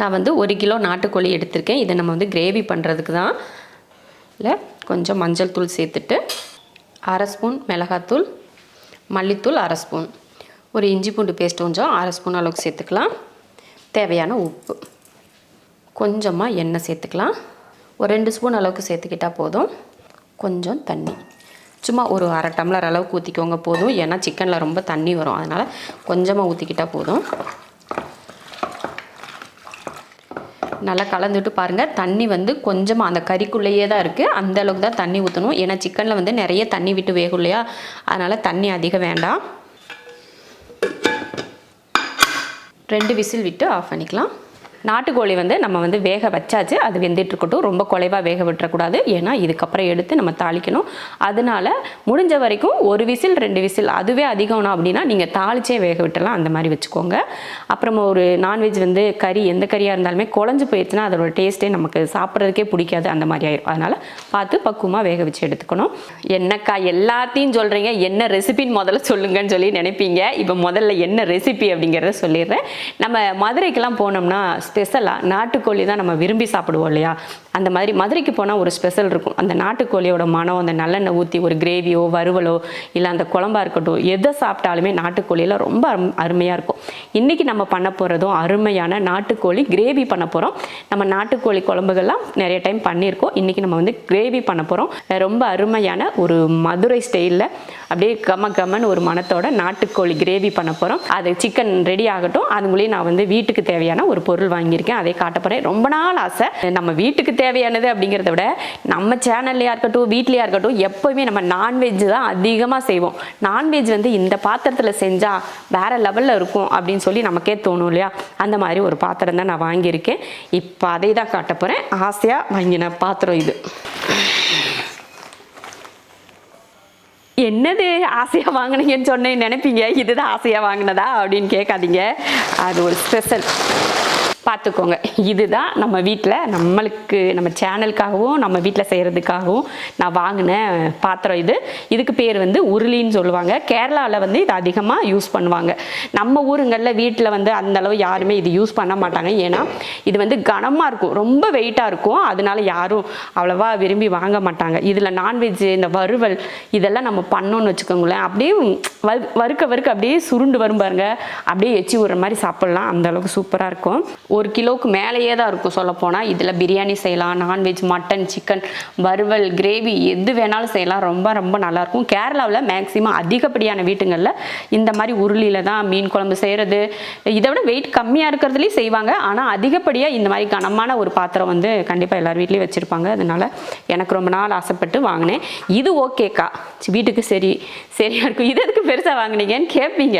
நான் வந்து ஒரு கிலோ நாட்டுக்கோழி எடுத்திருக்கேன். இதை நம்ம வந்து கிரேவி பண்ணுறதுக்கு தான். இல்லை கொஞ்சம் மஞ்சள் தூள் சேர்த்துட்டு அரை ஸ்பூன் மிளகாத்தூள் மல்லித்தூள் அரை ஸ்பூன். ஒரு இஞ்சி பூண்டு பேஸ்ட் கொஞ்சம் அரை ஸ்பூன் அளவுக்கு சேர்த்துக்கலாம். தேவையான உப்பு. கொஞ்சமாக எண்ணெய் சேர்த்துக்கலாம். ஒரு ரெண்டு ஸ்பூன் அளவுக்கு சேர்த்துக்கிட்டால் போதும். கொஞ்சம் தண்ணி. சும்மா ஒரு அரை டம்ளர் அளவுக்கு ஊற்றிக்கோங்க போதும். ஏன்னா சிக்கனில் ரொம்ப தண்ணி வரும். அதனால் கொஞ்சமாக ஊற்றிக்கிட்டால் போதும். நல்லா கலந்துட்டு பாருங்கள் தண்ணி வந்து கொஞ்சமாக அந்த கறிக்குள்ளேயே தான் இருக்குது அந்த அளவுக்கு தான் தண்ணி ஊற்றணும் ஏன்னா சிக்கனில் வந்து நிறைய தண்ணி விட்டு வேகும் இல்லையா? அதனால் தண்ணி அதிகம் வேண்டாம். ரெண்டு விசில் விட்டு ஆஃப் பண்ணிக்கலாம். நாட்டுக்கோழி வந்து நம்ம வந்து வேக வச்சாச்சு. அது வெந்துட்டுருக்கட்டும். ரொம்ப குலைவாக வேக விட்டுறக்கூடாது. ஏன்னா இதுக்கப்புறம் எடுத்து நம்ம தாளிக்கணும். அதனால முடிஞ்ச வரைக்கும் ஒரு விசில் ரெண்டு விசில் அதுவே அதிகம்னா அப்படின்னா நீங்கள் தாளிச்சே வேக விட்டுலாம் அந்த மாதிரி வச்சுக்கோங்க. அப்புறமா ஒரு நான்வெஜ் வந்து கறி எந்த கறியாக இருந்தாலுமே குழஞ்சு போயிடுச்சுன்னா அதோட டேஸ்ட்டே நமக்கு சாப்பிட்றதுக்கே பிடிக்காது. அந்த மாதிரி ஆயிடும் அதனால் பார்த்து பக்குவமாக வேக வச்சு எடுத்துக்கணும். என்னக்கா எல்லாத்தையும் சொல்கிறீங்க என்ன ரெசிபின்னு முதல்ல சொல்லுங்கன்னு சொல்லி நினைப்பீங்க. இப்போ முதல்ல என்ன ரெசிபி அப்படிங்கிறத சொல்லிடுறேன். நம்ம மதுரைக்கெல்லாம் போனோம்னா ஸ்பெஷலாக நாட்டுக்கோழி தான் நம்ம விரும்பி சாப்பிடுவோம் இல்லையா? அந்த மாதிரி மதுரைக்கு போனால் ஒரு ஸ்பெஷல் இருக்கும். அந்த நாட்டுக்கோழியோட மனம் அந்த நல்லெண்ணெய் ஊற்றி ஒரு கிரேவியோ வறுவலோ இல்லை அந்த குழம்பா இருக்கட்டும் எதை சாப்பிட்டாலுமே நாட்டுக்கோழியில் ரொம்ப அரும் அருமையாக இருக்கும். இன்றைக்கி நம்ம பண்ண போகிறதும் அருமையான நாட்டுக்கோழி கிரேவி பண்ண போகிறோம் நம்ம நாட்டுக்கோழி குழம்புகள்லாம் நிறைய டைம் பண்ணியிருக்கோம். இன்றைக்கி நம்ம வந்து கிரேவி பண்ண போகிறோம் ரொம்ப அருமையான ஒரு மதுரை ஸ்டைலில் அப்படியே கம கமன்னு ஒரு மணத்தோட நாட்டுக்கோழி கிரேவி பண்ண போகிறோம் அது சிக்கன் ரெடி ஆகட்டும். அதுங்களையும் நான் வந்து வீட்டுக்கு தேவையான ஒரு பொருள் வாங்கியிருக்கேன் அதை காட்ட போகிறேன் ரொம்ப நாள் ஆசை. நம்ம வீட்டுக்கு தேவையானது அப்படிங்கிறத விட நம்ம சேனல்லையா இருக்கட்டும் வீட்லையா இருக்கட்டும் எப்போவுமே நம்ம நான்வெஜ் தான் அதிகமாக செய்வோம். நான்வெஜ் வந்து இந்த பாத்திரத்தில் செஞ்சால் வேற லெவலில் இருக்கும் அப்படின்னு சொல்லி நமக்கே தோணும் இல்லையா? அந்த மாதிரி ஒரு பாத்திரம் தான் நான் வாங்கியிருக்கேன். இப்போ அதை தான் காட்ட போகிறேன் ஆசையாக வாங்கின பாத்திரம் இது. என்னது ஆசையாக வாங்கினீங்கன்னு சொன்னேன் நினைப்பீங்க? இதுதான் ஆசையாக வாங்கினதா அப்படின்னு கேட்காதீங்க. அது ஒரு ஸ்பெஷல் பார்த்துக்கோங்க. இதுதான் நம்ம வீட்டில் நம்மளுக்கு நம்ம சேனலுக்காகவும் நம்ம வீட்டில் செய்கிறதுக்காகவும் நான் வாங்கின பாத்திரம் இது. இதுக்கு பேர் வந்து உருளின்னு சொல்லுவாங்க. கேரளாவில் வந்து இது அதிகமாக யூஸ் பண்ணுவாங்க. நம்ம ஊருங்களில் வீட்டில் வந்து அந்த அளவு யாருமே இது யூஸ் பண்ண மாட்டாங்க. ஏன்னா இது வந்து கனமாக இருக்கும். ரொம்ப வெயிட்டாக இருக்கும். அதனால யாரும் அவ்வளோவா விரும்பி வாங்க மாட்டாங்க. இதில் நான்வெஜ் இந்த வறுவல் இதெல்லாம் நம்ம பண்ணோன்னு வச்சுக்கோங்களேன். அப்படியே வறு- வறுக்க வறுக்க அப்படியே சுருண்டு வரும் பாருங்க. அப்படியே எச்சி விடுற மாதிரி சாப்பிட்லாம். அந்த அளவுக்கு சூப்பராக இருக்கும். ஒரு கிலோவுக்கு மேலேயே தான் இருக்கும் சொல்லப்போனால் இதில் பிரியாணி செய்யலாம் நான்வெஜ் மட்டன் சிக்கன் வறுவல் கிரேவி எது வேணாலும் செய்யலாம். ரொம்ப ரொம்ப நல்லாயிருக்கும் கேரளாவில் மேக்ஸிமம் அதிகப்படியான வீட்டுங்களில் இந்த மாதிரி உருளியில் தான் மீன் குழம்பு செய்கிறது இதை விட வெயிட் கம்மியாக இருக்கிறதுலையும் செய்வாங்க. ஆனால் அதிகப்படியாக இந்த மாதிரி கனமான ஒரு பாத்திரம் வந்து கண்டிப்பாக எல்லார் வீட்லேயும் வச்சுருப்பாங்க. அதனால எனக்கு ரொம்ப நாள் ஆசைப்பட்டு வாங்கினேன். இது ஓகேக்கா வீட்டுக்கு சரி சரியாக இருக்கும். இது எதுக்கு பெருசாக வாங்கினீங்கன்னு கேட்பீங்க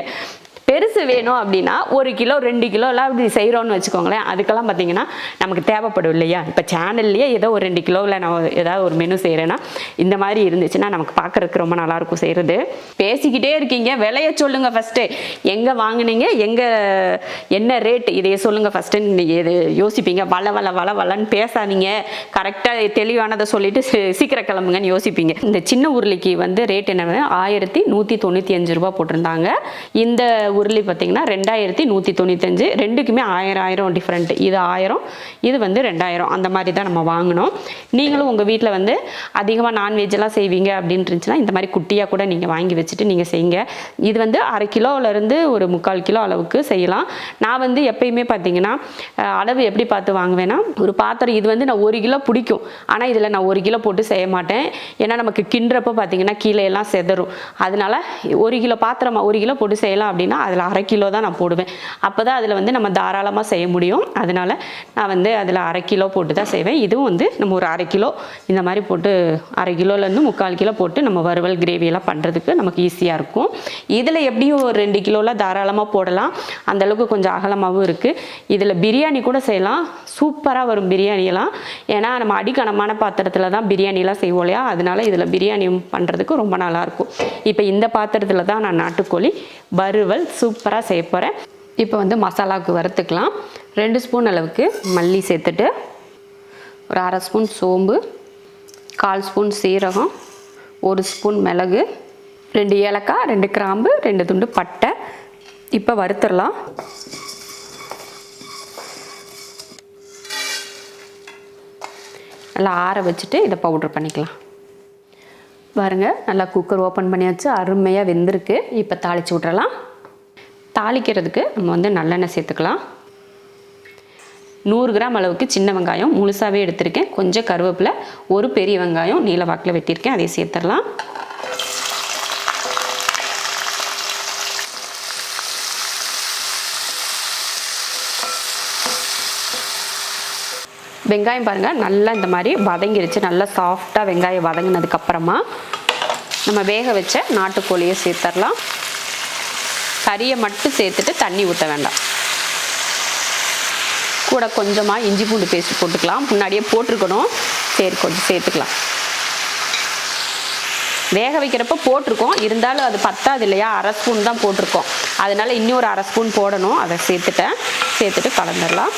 பெருசு வேணும் அப்படின்னா ஒரு கிலோ ரெண்டு கிலோலாம் அப்படி செய்கிறோன்னு வச்சுக்கோங்களேன். அதுக்கெல்லாம் பார்த்தீங்கன்னா நமக்கு தேவைப்படும் இல்லையா? இப்போ சேனல்லையே ஏதோ ஒரு ரெண்டு கிலோவில் நான் ஏதாவது ஒரு மெனு செய்கிறேன்னா இந்த மாதிரி இருந்துச்சுன்னா நமக்கு பார்க்குறதுக்கு ரொம்ப நல்லாயிருக்கும் செய்கிறது பேசிக்கிட்டே இருக்கீங்க. விலைய சொல்லுங்கள் ஃபஸ்ட்டு எங்கே வாங்கினீங்க? எங்கே என்ன ரேட் இதையே சொல்லுங்கள் ஃபஸ்ட்டுன்னு நீங்கள் எது யோசிப்பீங்க? வள வள வள வளன்னு பேசாதீங்க. கரெக்டாக தெளிவானதை சொல்லிட்டு சீ- சீக்கிரம் கிளம்புங்கன்னு யோசிப்பீங்க. இந்த சின்ன உருளைக்கு வந்து ரேட் என்ன ஆயிரத்தி நூற்றி தொண்ணூற்றி அஞ்சு ரூபா போட்டிருந்தாங்க. இந்த உருளி பார்த்தீங்கன்னா ரெண்டாயிரத்தி நூற்றி தொண்ணூத்தஞ்சு. ரெண்டுக்குமே ஆயிரம் ஆயிரம் டிஃப்ரெண்ட் இது ஆயிரம் இது வந்து ரெண்டாயிரம். அந்த மாதிரி தான் நம்ம வாங்கினோம். நீங்களும் உங்கள் வீட்டில் வந்து அதிகமாக நான்வெஜ்ஜெல்லாம் செய்வீங்க அப்படின்னு இருந்துச்சுன்னா இந்த மாதிரி குட்டியாக கூட நீங்கள் வாங்கி வச்சுட்டு நீங்கள் செய்யுங்க. இது வந்து அரை கிலோவிலேருந்து ஒரு முக்கால் கிலோ அளவுக்கு செய்யலாம். நான் வந்து எப்பயுமே பார்த்தீங்கன்னா அளவு எப்படி பார்த்து வாங்குவேன்னா ஒரு பாத்திரம் இது வந்து நான் ஒரு கிலோ பிடிக்கும். ஆனால் இதில் நான் ஒரு கிலோ போட்டு செய்ய மாட்டேன். ஏன்னா நமக்கு கிண்டுறப்போ பார்த்தீங்கன்னா கீழே எல்லாம் செதறும். அதனால ஒரு கிலோ பாத்திரமா ஒரு கிலோ போட்டு செய்யலாம் அப்படின்னா அதில் அரை கிலோ தான் நான் போடுவேன். அப்போ தான் அதில் வந்து நம்ம தாராளமாக செய்ய முடியும். அதனால நான் வந்து அதில் அரை கிலோ போட்டு தான் செய்வேன். இதுவும் வந்து நம்ம ஒரு அரை கிலோ இந்த மாதிரி போட்டு அரை கிலோலேருந்து முக்கால் கிலோ போட்டு நம்ம வறுவல் கிரேவி எல்லாம் பண்ணுறதுக்கு நமக்கு ஈஸியாக இருக்கும். இதில் எப்படியும் ஒரு ரெண்டு கிலோலாம் தாராளமாக போடலாம். அந்த அளவுக்கு கொஞ்சம் அகலமாகவும் இருக்குது இதில் பிரியாணி கூட செய்யலாம். சூப்பராக வரும் பிரியாணியெல்லாம் ஏன்னா நம்ம அடிக்கனமான பாத்திரத்தில் தான் பிரியாணிலாம் செய்வோம் இல்லையா? அதனால இதில் பிரியாணி பண்ணுறதுக்கு ரொம்ப நல்லாயிருக்கும் இப்போ இந்த பாத்திரத்தில் தான் நான் நாட்டுக்கோழி வறுவல் சூப்பராக செய்ய போகிறேன் இப்போ வந்து மசாலாவுக்கு வறுத்துக்கலாம். ரெண்டு ஸ்பூன் அளவுக்கு மல்லி சேர்த்துட்டு ஒரு அரை ஸ்பூன் சோம்பு கால் ஸ்பூன் சீரகம் ஒரு ஸ்பூன் மிளகு ரெண்டு ஏலக்காய் ரெண்டு கிராம்பு ரெண்டு துண்டு பட்டை. இப்போ வறுத்துடலாம். நல்லா ஆற வச்சுட்டு இதை பவுட்ரு பண்ணிக்கலாம். பாருங்கள் நல்லா குக்கர் ஓப்பன் பண்ணியாச்சு. அருமையாக வெந்திருக்கு. இப்போ தாளித்து விட்றலாம் தாளிக்கிறதுக்கு நம்ம வந்து நல்லெண்ணெய் சேர்த்துக்கலாம். நூறு கிராம் அளவுக்கு சின்ன வெங்காயம் முழுசாகவே எடுத்திருக்கேன். கொஞ்சம் கருவேப்பிலை ஒரு பெரிய வெங்காயம் நீல வாக்கில் வெட்டியிருக்கேன். அதை சேர்த்துடலாம். வெங்காயம் பாருங்கள் நல்லா இந்த மாதிரி வதங்கிருச்சு. நல்லா சாஃப்டாக வெங்காயம் வதங்கினதுக்கப்புறமா நம்ம வேக வச்ச நாட்டுக்கோழியை சேர்த்துடலாம். கறியை மட்டும் சேர்த்துட்டு தண்ணி ஊற்ற வேண்டாம். கூட கொஞ்சமாக இஞ்சி பூண்டு பேஸ்ட் போட்டுக்கலாம். முன்னாடியே போட்டிருக்கணும். சரி கொஞ்சம் சேர்த்துக்கலாம். வேக வைக்கிறப்ப போட்டிருக்கோம். இருந்தாலும் அது பத்தாது இல்லையா? அரை ஸ்பூன் தான் போட்டிருக்கோம். அதனால இன்னொரு அரை ஸ்பூன் போடணும். அதை சேர்த்துட்டேன். சேர்த்துட்டு கலந்துடலாம்.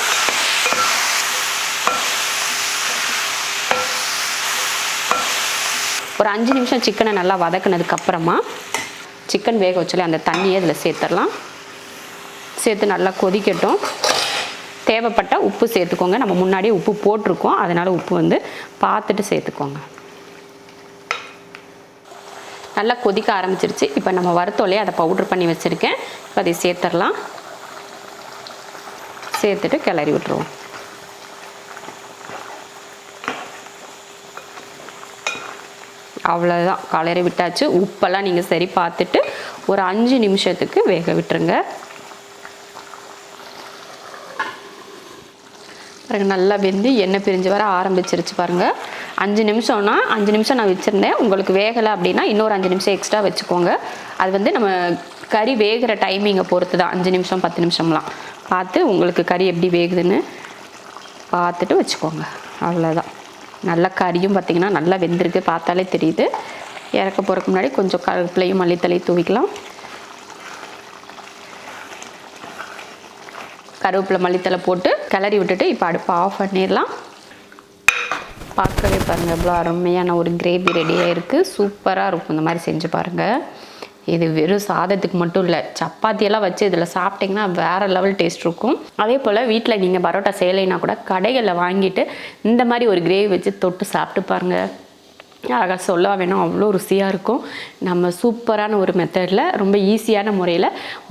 ஒரு அஞ்சு நிமிஷம் சிக்கனை நல்லா வதக்குனதுக்கு அப்புறமா சிக்கன் வேக வச்சல அந்த தண்ணியை இதில் சேர்த்துடலாம். சேர்த்து நல்லா கொதிக்கட்டும். தேவைப்பட்ட உப்பு சேர்த்துக்கோங்க. நம்ம முன்னாடியே உப்பு போட்டிருக்கோம். அதனால் உப்பு வந்து பார்த்துட்டு சேர்த்துக்கோங்க. நல்லா கொதிக்க ஆரம்பிச்சிருச்சு. இப்போ நம்ம வறுத்தோலையே அதை பவுட்ரு பண்ணி வச்சுருக்கேன். இப்போ அதை சேர்த்துடலாம். சேர்த்துட்டு கிளறி விட்டுருவோம். அவ்வளோதான் கலரி விட்டாச்சு. உப்பெல்லாம் நீங்கள் சரி பார்த்துட்டு ஒரு அஞ்சு நிமிஷத்துக்கு வேக விட்டுருங்க. பாருங்க நல்லா வெந்து எண்ணெய் பிரிஞ்சு வர ஆரம்பிச்சிருச்சு பாருங்கள் அஞ்சு நிமிஷம்னா அஞ்சு நிமிஷம் நான் வச்சுருந்தேன். உங்களுக்கு வேகலை அப்படின்னா இன்னொரு அஞ்சு நிமிஷம் எக்ஸ்ட்ரா வச்சுக்கோங்க. அது வந்து நம்ம கறி வேகிற டைமிங்கை பொறுத்து தான் அஞ்சு நிமிஷம் பத்து நிமிஷம்லாம். பார்த்து உங்களுக்கு கறி எப்படி வேகுதுன்னு பார்த்துட்டு வச்சுக்கோங்க. அவ்வளோதான் நல்லா கறியும் பார்த்திங்கன்னா நல்லா வெந்திருக்கு பார்த்தாலே தெரியுது. இறக்க போகிறதுக்கு முன்னாடி கொஞ்சம் கருப்பிலையும் மல்லித்தலையும் தூவிக்கலாம். கருவேப்பிலை மல்லித்தலை போட்டு கிளறி விட்டுட்டு இப்போ அடுப்பு ஆஃப் பண்ணிடலாம். பார்க்கவே பாருங்கள் எவ்வளோ அருமையான ஒரு கிரேவி ரெடியாக இருக்குது சூப்பராக இருக்கும் இந்த மாதிரி செஞ்சு பாருங்கள் இது வெறும் சாதத்துக்கு மட்டும் இல்லை சப்பாத்தியெல்லாம் வச்சு இதில் சாப்பிட்டிங்கன்னா வேறு லெவல் டேஸ்ட் இருக்கும். அதே போல் வீட்டில் நீங்கள் பரோட்டா செய்யலைன்னா கூட கடைகளில் வாங்கிட்டு இந்த மாதிரி ஒரு கிரேவி வச்சு தொட்டு சாப்பிட்டு பாருங்கள் அழகாக சொல்ல வேணும் அவ்வளோ ருசியாக இருக்கும். நம்ம சூப்பரான ஒரு மெத்தடில் ரொம்ப ஈஸியான முறையில்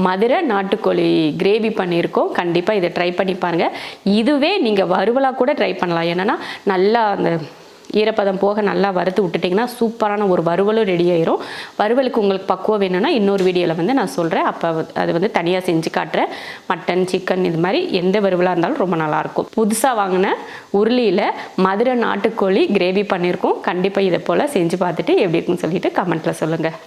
மதுரை நாட்டுக்கோழி கிரேவி பண்ணியிருக்கோம். கண்டிப்பாக இதை ட்ரை பண்ணி பாருங்கள் இதுவே நீங்கள் வறுவலாக கூட ட்ரை பண்ணலாம். என்னென்னா நல்லா அந்த ஈரப்பதம் போக நல்லா வறுத்து விட்டுட்டிங்கன்னா சூப்பரான ஒரு வறுவலும் ரெடி ஆயிரும். வறுவலுக்கு உங்களுக்கு பக்குவம் வேணும்னா இன்னொரு வீடியோவில் வந்து நான் சொல்கிறேன் அப்போ அது வந்து தனியாக செஞ்சு காட்டுறேன் மட்டன் சிக்கன் இது மாதிரி எந்த வறுவலாக இருந்தாலும் ரொம்ப நல்லாயிருக்கும் புதுசாக வாங்கின உருளியில் மதுரை நாட்டுக்கோழி கிரேவி பண்ணியிருக்கோம். கண்டிப்பாக இதை போல் செஞ்சு பார்த்துட்டு எப்படி இருக்குன்னு சொல்லிட்டு கமெண்ட்டில் சொல்லுங்கள்